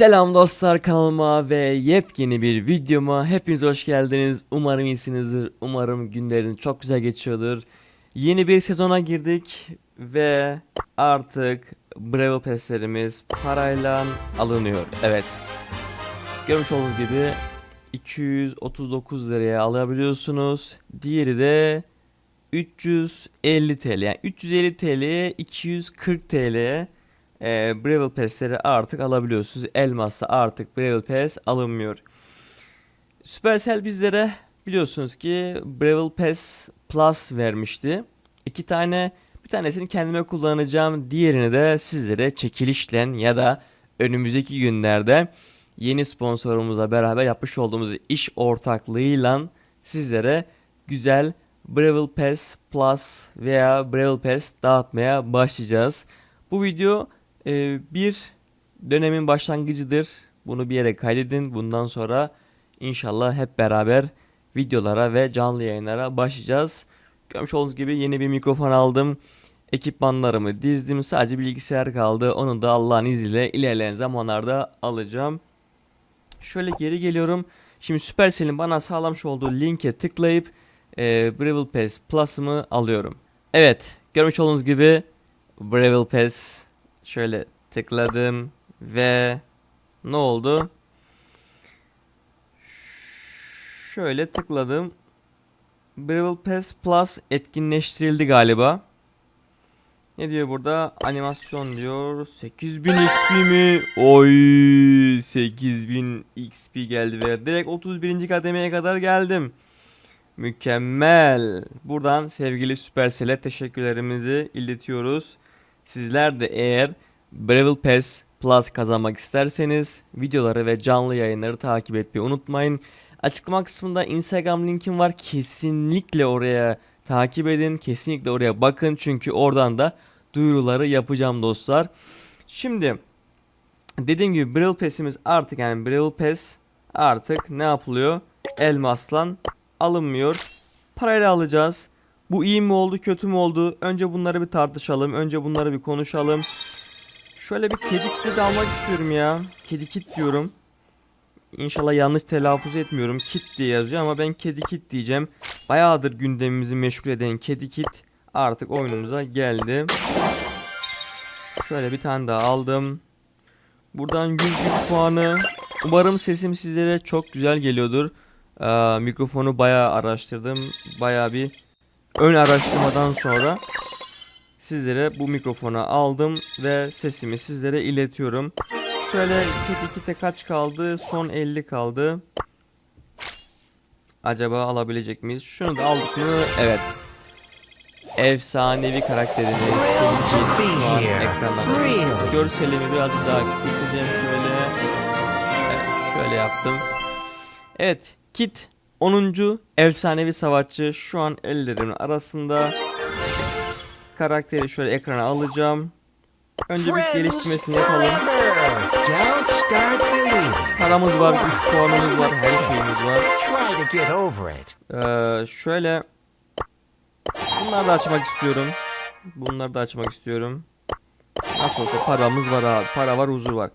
Selam dostlar kanalıma ve yepyeni bir videoma hepiniz hoş geldiniz. Umarım iyisinizdir. Umarım günlerin çok güzel geçiyordur. Yeni bir sezona girdik ve artık Brawl Pass'lerimiz parayla alınıyor. Evet. Görmüş olduğunuz gibi 239 liraya alabiliyorsunuz. Diğeri de 350 TL. Yani 350 TL'ye 240 TL'ye e, Brawl Pass'leri artık alabiliyorsunuz. Elmas'ta artık Brawl Pass alınmıyor. Supercell bizlere biliyorsunuz ki Brawl Pass Plus vermişti. İki tane bir tanesini kendime kullanacağım. Diğerini de sizlere çekilişle ya da önümüzdeki günlerde yeni sponsorumuzla beraber yapmış olduğumuz iş ortaklığıyla sizlere güzel Brawl Pass Plus veya Brawl Pass dağıtmaya başlayacağız. Bu video e, bir dönemin başlangıcıdır. Bunu bir yere kaydedin. Bundan sonra inşallah hep beraber videolara ve canlı yayınlara başlayacağız. Görmüş olduğunuz gibi yeni bir mikrofon aldım. Ekipmanlarımı dizdim. Sadece bilgisayar kaldı. Onu da Allah'ın izniyle ilerleyen zamanlarda alacağım. Şöyle geri geliyorum. Şimdi Supercell'in bana sağlamış olduğu linke tıklayıp e, Brawl Pass Plus'ımı alıyorum. Evet, görmüş olduğunuz gibi Brawl Pass şöyle tıkladım ve ne oldu? Şöyle tıkladım. Brawl Pass Plus etkinleştirildi galiba. Ne diyor burada? Animasyon diyor. 8000 XP mi? Oy 8000 XP geldi ve direkt 31. kademeye kadar geldim. Mükemmel. Buradan sevgili Supercell'e teşekkürlerimizi iletiyoruz. Sizler de eğer Brawl Pass Plus kazanmak isterseniz videoları ve canlı yayınları takip etmeyi unutmayın. Açıklama kısmında Instagram linkim var. Kesinlikle oraya takip edin. Kesinlikle oraya bakın. Çünkü oradan da duyuruları yapacağım dostlar. Şimdi dediğim gibi Brawl Pass'imiz artık yani Brawl Pass artık ne yapılıyor? Elmaslan alınmıyor. Parayla alacağız. Bu iyi mi oldu kötü mü oldu? Önce bunları bir tartışalım. Önce bunları bir konuşalım. Şöyle bir kedi kiti de almak istiyorum ya. Kedi kit diyorum. İnşallah yanlış telaffuz etmiyorum. Kit diye yazıyor ama ben kedi kit diyeceğim. Bayağıdır gündemimizi meşgul eden kedi kit artık oyunumuza geldi. Şöyle bir tane daha aldım. Buradan 100 güç puanı. Umarım sesim sizlere çok güzel geliyordur. Ee, mikrofonu bayağı araştırdım. Bayağı bir ön araştırmadan sonra sizlere bu mikrofonu aldım ve sesimi sizlere iletiyorum. Şöyle kit kite kaç kaldı? Son 50 kaldı. Acaba alabilecek miyiz? Şunu da aldık mı? Evet. Efsanevi here. ekranlarda. Görselimi birazcık daha küçülteceğim şöyle. Evet, şöyle yaptım. Evet, Kit 10. efsanevi savaşçı şu an ellerimin arasında. Karakteri şöyle ekrana alacağım. Önce bir geliştirmesini yapalım. Paramız var, güç puanımız var, her şeyimiz var. Ee, şöyle bunları da açmak istiyorum. Bunları da açmak istiyorum. Nasıl olsa paramız var abi. Para var, huzur var.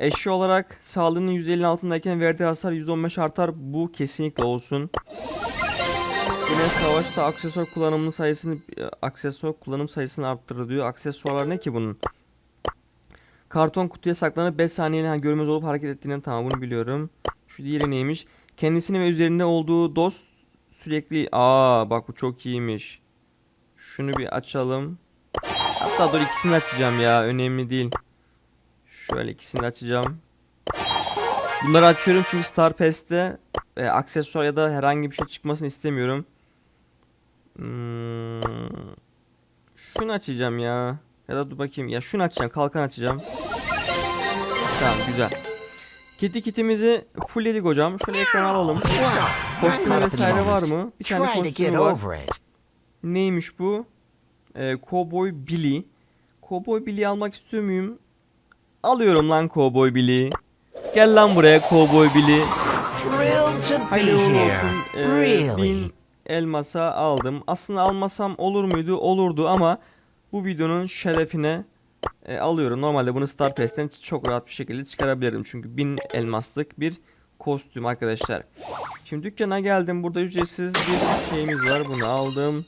Eşya olarak sağlığının 150'nin altındayken verdiği hasar 115 artar. Bu kesinlikle olsun. Yine savaşta aksesuar kullanımının sayısını e, aksesuar kullanım sayısını arttırır diyor. Aksesuarlar ne ki bunun? Karton kutuya saklanıp 5 saniyeliğine ha, görmez olup hareket ettiğinden tamam bunu biliyorum. Şu diğeri neymiş? Kendisini ve üzerinde olduğu dost sürekli aa bak bu çok iyiymiş. Şunu bir açalım. Hatta dur ikisini açacağım ya önemli değil. Şöyle ikisini açacağım. Bunları açıyorum çünkü Star Pass'te e, aksesuar ya da herhangi bir şey çıkmasını istemiyorum. Hmm, şunu açacağım ya. Ya da dur bakayım. Ya şunu açacağım. Kalkan açacağım. Tamam güzel. Kiti kitimizi fullledik hocam. Şöyle ekrana alalım. Kostümü vesaire var mı? Bir tane kostümü var. Neymiş bu? Ee, Cowboy Billy. Cowboy Billy'yi almak istiyor muyum? Alıyorum lan Cowboy Billy'yi. Gel lan buraya Cowboy Billy. Hayırlı uğurlu olsun. Ee, Really? bin elmasa aldım. Aslında almasam olur muydu? Olurdu ama bu videonun şerefine e, alıyorum. Normalde bunu Star Pass'ten çok rahat bir şekilde çıkarabilirim. Çünkü 1000 elmaslık bir kostüm arkadaşlar. Şimdi dükkana geldim. Burada ücretsiz bir şeyimiz var. Bunu aldım.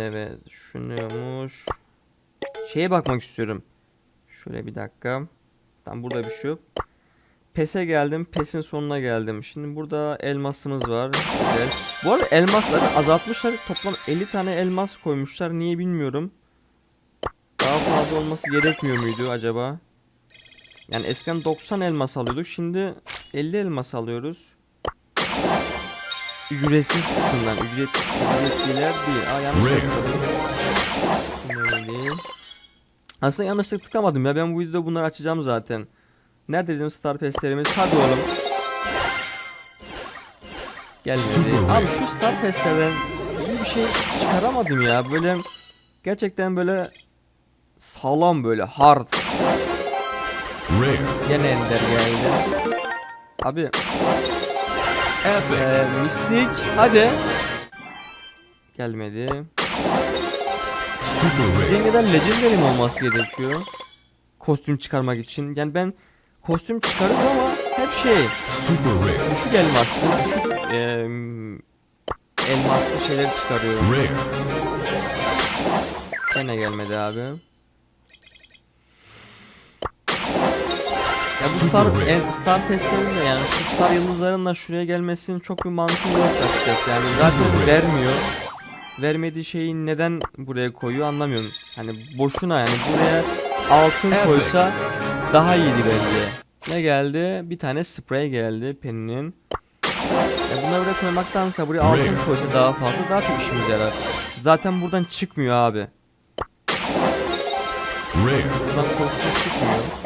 Evet. Şunuymuş. Şeye bakmak istiyorum. Şöyle bir dakika. Tam burada bir şey yok. PES'e geldim. PES'in sonuna geldim. Şimdi burada elmasımız var. Güzel. Bu arada elmasları azaltmışlar. Toplam 50 tane elmas koymuşlar. Niye bilmiyorum. Daha fazla olması gerekmiyor muydu acaba? Yani eskiden 90 elmas alıyorduk. Şimdi 50 elmas alıyoruz. Ücretsiz kısımdan. Ücret, ücretliler değil. Aa yanlış Aslında yanlışlıkla tıklamadım ya. Ben bu videoda bunları açacağım zaten. Nerede bizim Star Pass'lerimiz? Hadi oğlum. Gelmedi. Abi şu Star Pass'lerden iyi bir şey çıkaramadım ya. Böyle gerçekten böyle sağlam böyle hard. Gene ender geldi. Abi Epic. ee, mistik hadi. Gelmedi. Zengiden legendary mi olması gerekiyor? Kostüm çıkarmak için. Yani ben kostüm çıkarırım ama hep şey Super rare. düşük elmaslı, düşük em, elmaslı şeyler çıkarıyorum. Rare. Gene gelmedi abi. Ya bu Star, en, Star Pass'lerin de yani şu Star yıldızların da şuraya gelmesinin çok bir mantığı yok açıkçası. Yani zaten vermiyor. Vermediği şeyi neden buraya koyuyor anlamıyorum. Hani boşuna yani buraya altın koysa daha iyiydi bence. Ne geldi? Bir tane sprey geldi Penny'nin. Ya bunları buraya koymaktansa buraya altın koysa daha fazla daha çok işimize yarar. Zaten buradan çıkmıyor abi. Buradan kostüm çıkmıyor.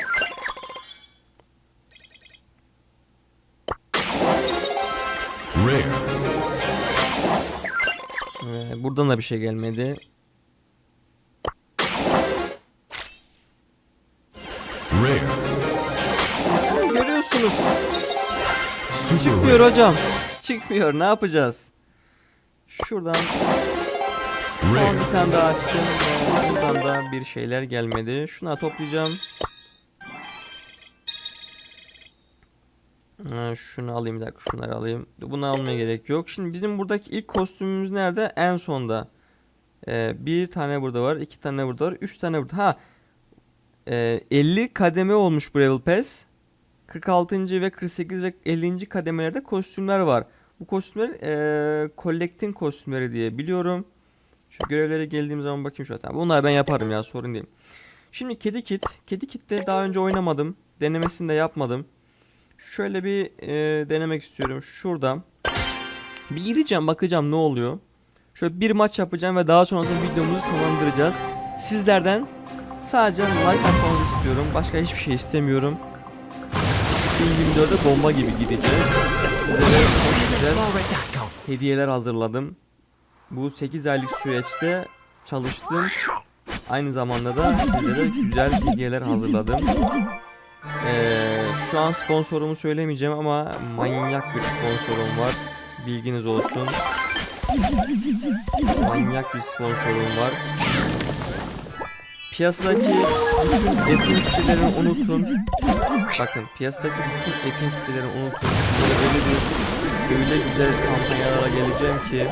Buradan da bir şey gelmedi. Rare. Görüyorsunuz. Super Çıkmıyor rare. hocam. Çıkmıyor. Ne yapacağız? Şuradan son bir tane daha açtım. Buradan da bir şeyler gelmedi. Şuna toplayacağım. Ee, şunu alayım bir dakika şunları alayım. Bunu almaya gerek yok. Şimdi bizim buradaki ilk kostümümüz nerede? En sonda. Ee, bir tane burada var. iki tane burada var. Üç tane burada. Ha. Ee, 50 kademe olmuş bu Level Pass. 46. ve 48 ve 50. kademelerde kostümler var. Bu kostümler eee collecting kostümleri diye biliyorum. Şu görevlere geldiğim zaman bakayım şu an. Bunları ben yaparım ya sorun değil. Şimdi kedi kit. Kedi kitte daha önce oynamadım. Denemesini de yapmadım. Şöyle bir eee, denemek istiyorum. Şurada. Bir gireceğim bakacağım ne oluyor. Şöyle bir maç yapacağım ve daha sonrasında videomuzu sonlandıracağız. Sizlerden sadece like atmanızı istiyorum. Başka hiçbir şey istemiyorum. 2024'de bomba gibi gideceğiz. Sizlere hediyeler hazırladım. Bu 8 aylık süreçte çalıştım. Aynı zamanda da sizlere güzel hediyeler hazırladım. Ee, şu an sponsorumu söylemeyeceğim ama manyak bir sponsorum var. Bilginiz olsun. Manyak bir sponsorum var. Piyasadaki bütün etkin sitelerini unutun. Bakın piyasadaki bütün etkin sitelerini unutun. Size öyle bir öyle güzel kampanyalara geleceğim ki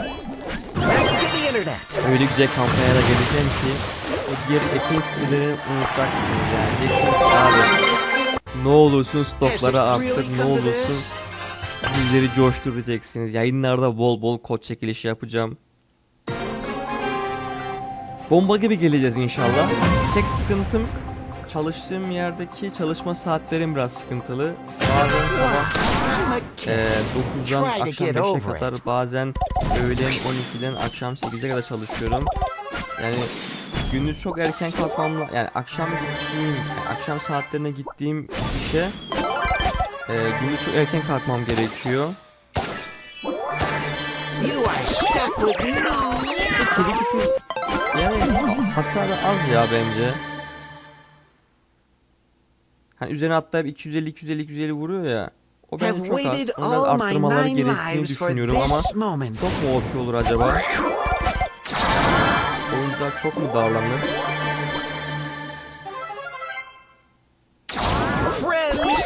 öyle güzel kampanyalara geleceğim ki diğer etkin sitelerini unutacaksınız yani. Abi ne olursun stokları arttır ne olursun bizleri coşturacaksınız. Yayınlarda bol bol kod çekilişi yapacağım. Bomba gibi geleceğiz inşallah. Tek sıkıntım çalıştığım yerdeki çalışma saatlerim biraz sıkıntılı. Bazen sabah ee, 9'dan Try to akşam get 5'e over kadar bazen öğlen 12'den akşam 8'e kadar çalışıyorum. Yani gündüz çok erken kalkmamla yani akşam gittiğim yani akşam saatlerine gittiğim işe e, gündüz çok erken kalkmam gerekiyor. You are stuck with me. Ve kedi kutu yani ha- hasarı az ya bence. Hani üzerine atlayıp 250 250 250 vuruyor ya. O bence çok az. Onu biraz arttırmaları gerektiğini düşünüyorum ama çok mu OP olur acaba? Oyuncular çok mu darlanır?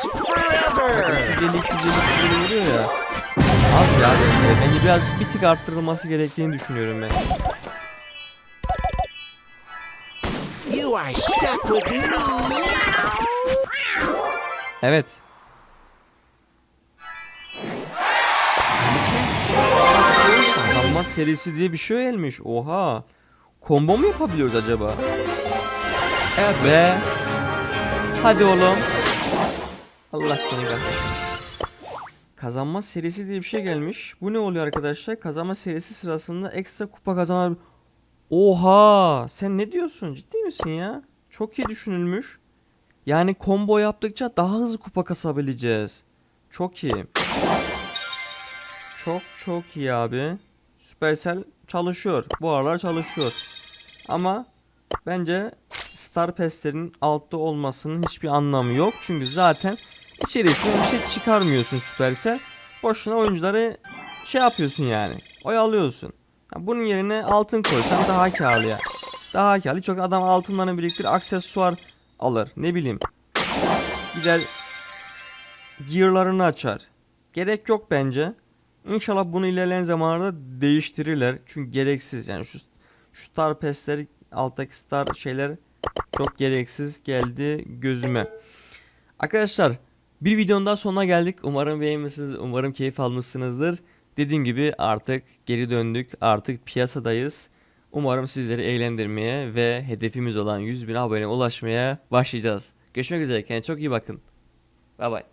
Forever. 250 250 250 vuruyor ya. Az ya bence. Bence biraz bir tık arttırılması gerektiğini düşünüyorum ben. You are stuck with me. Evet. Kazanma serisi diye bir şey gelmiş. Oha. Combo mu yapabiliyoruz acaba? Evet be. Hadi oğlum. Allah seni kahretsin. Kazanma serisi diye bir şey gelmiş. Bu ne oluyor arkadaşlar? Kazanma serisi sırasında ekstra kupa kazanan... Oha! Sen ne diyorsun? Ciddi misin ya? Çok iyi düşünülmüş. Yani combo yaptıkça daha hızlı kupa kasabileceğiz. Çok iyi. Çok çok iyi abi. Supercell çalışıyor. Bu aralar çalışıyor. Ama bence Star Pass'lerin altta olmasının hiçbir anlamı yok. Çünkü zaten içerisinde bir şey çıkarmıyorsun Supercell. Boşuna oyuncuları şey yapıyorsun yani. Oyalıyorsun. Bunun yerine altın koysan daha karlı ya. Daha karlı. Çok adam altınlarını biriktir aksesuar alır. Ne bileyim. Gider gear'larını açar. Gerek yok bence. İnşallah bunu ilerleyen zamanlarda değiştirirler. Çünkü gereksiz yani şu şu star pass'ler alttaki star şeyler çok gereksiz geldi gözüme. Arkadaşlar bir videonun daha sonuna geldik. Umarım beğenmişsiniz. Umarım keyif almışsınızdır. Dediğim gibi artık geri döndük. Artık piyasadayız. Umarım sizleri eğlendirmeye ve hedefimiz olan 100 bin abone ulaşmaya başlayacağız. Görüşmek üzere. Kendinize çok iyi bakın. Bay bay.